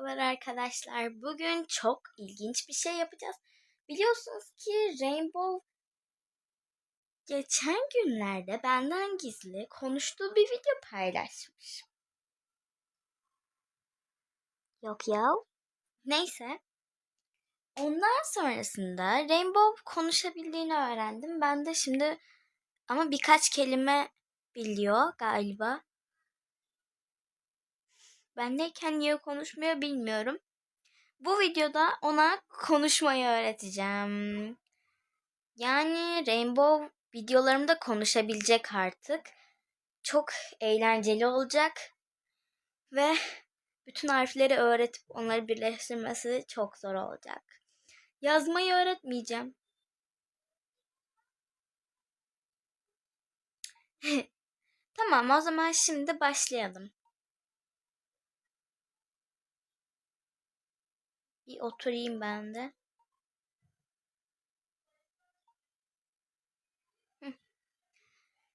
Merhabalar arkadaşlar. Bugün çok ilginç bir şey yapacağız. Biliyorsunuz ki Rainbow geçen günlerde benden gizli konuştuğu bir video paylaşmış. Yok ya. Neyse. Ondan sonrasında Rainbow konuşabildiğini öğrendim. Ben de şimdi ama birkaç kelime biliyor galiba. Bendeyken niye konuşmuyor bilmiyorum. Bu videoda ona konuşmayı öğreteceğim. Yani Rainbow videolarımda konuşabilecek artık. Çok eğlenceli olacak. Ve bütün harfleri öğretip onları birleştirmesi çok zor olacak. Yazmayı öğretmeyeceğim. tamam o zaman şimdi başlayalım. Bir oturayım ben de.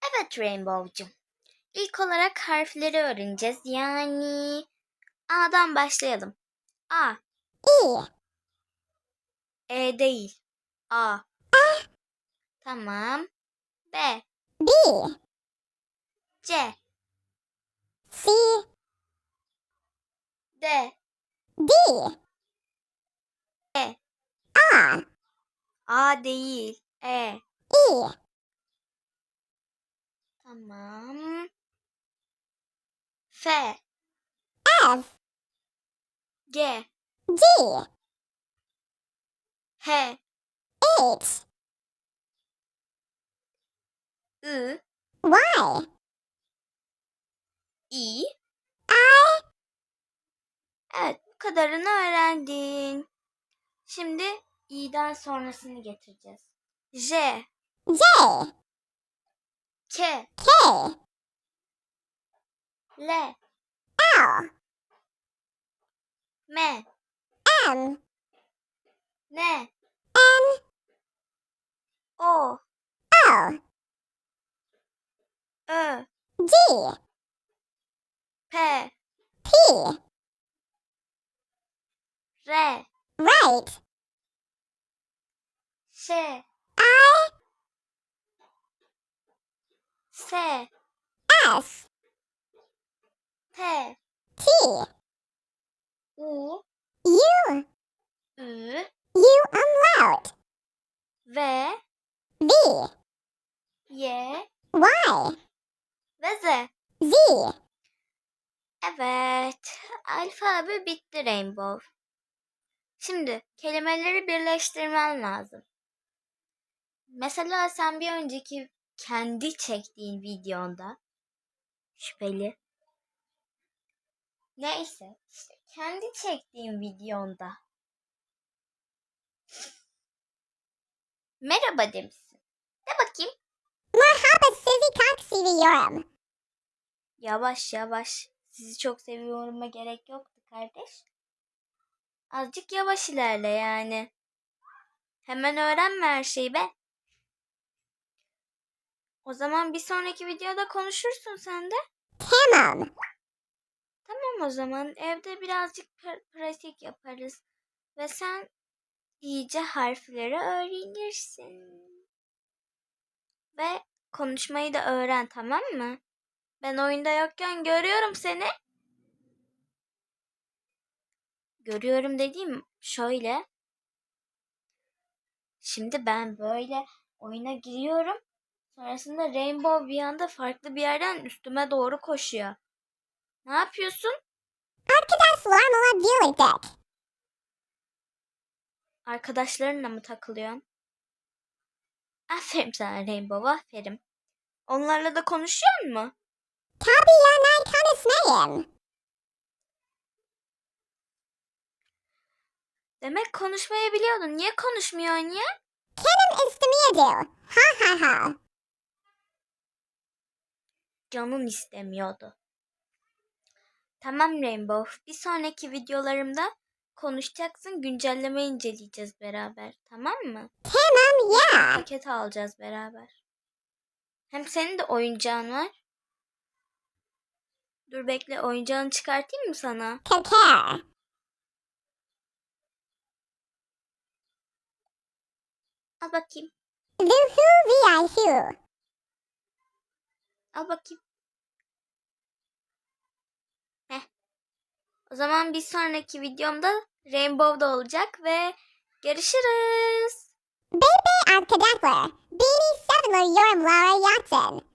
Evet Rainbow'cum. İlk olarak harfleri öğreneceğiz. Yani A'dan başlayalım. A. E, E değil. A. Tamam. B. B, C. C, D. D, E. A, A değil. E. E, Tamam. F. F, G. G, H. H, I. Y, I. I, Evet, bu kadarını öğrendin. Şimdi i'den sonrasını getireceğiz. J, J, K, K, L, L, M, M, N, N, O, O, Ö, G, P, P, R, right, Ş, I, S, S, T, T, U, U, Ü, U umlaut, V, V, Y Y, ve Z. Z, Evet, alfabe bitti Rainbow. Şimdi kelimeleri birleştirmen lazım. Mesela sen bir önceki kendi çektiğin videonda şüpheli. Neyse, işte kendi çektiğin videonda merhaba demişsin. De bakayım. Merhaba sizi çok seviyorum. Yavaş yavaş. Sizi çok seviyorum'a gerek yoktu kardeş. Azıcık yavaş ilerle yani. Hemen öğrenme her şeyi be. O zaman bir sonraki videoda konuşursun sen de. Tamam. Tamam o zaman evde birazcık pra- pratik yaparız. Ve sen iyice harfleri öğrenirsin. Ve konuşmayı da öğren tamam mı? Ben oyunda yokken görüyorum seni. Görüyorum dediğim şöyle. Şimdi ben böyle oyuna giriyorum. Sonrasında Rainbow bir anda farklı bir yerden üstüme doğru koşuyor. Ne yapıyorsun? Arkadaşlarımla birlikte. Arkadaşlarınla mı takılıyorsun? Aferin sana Rainbow, aferin. Onlarla da konuşuyor mu? Tabii yandan konuşmayın. Demek konuşmayı biliyordun. Niye konuşmuyorsun ya? Canım istemiyordu. Ha ha ha canın istemiyordu. Tamam Rainbow. Bir sonraki videolarımda konuşacaksın. Güncelleme inceleyeceğiz beraber. Tamam mı? Tamam ya. Paket alacağız beraber. Hem senin de oyuncağın var. Dur bekle oyuncağını çıkartayım mı sana? Kaka. Al bakayım. Al bakayım. O zaman bir sonraki videomda Rainbow'da olacak ve görüşürüz. Bebe arkadaşlar. Beni seviyorum yorumlara yazın.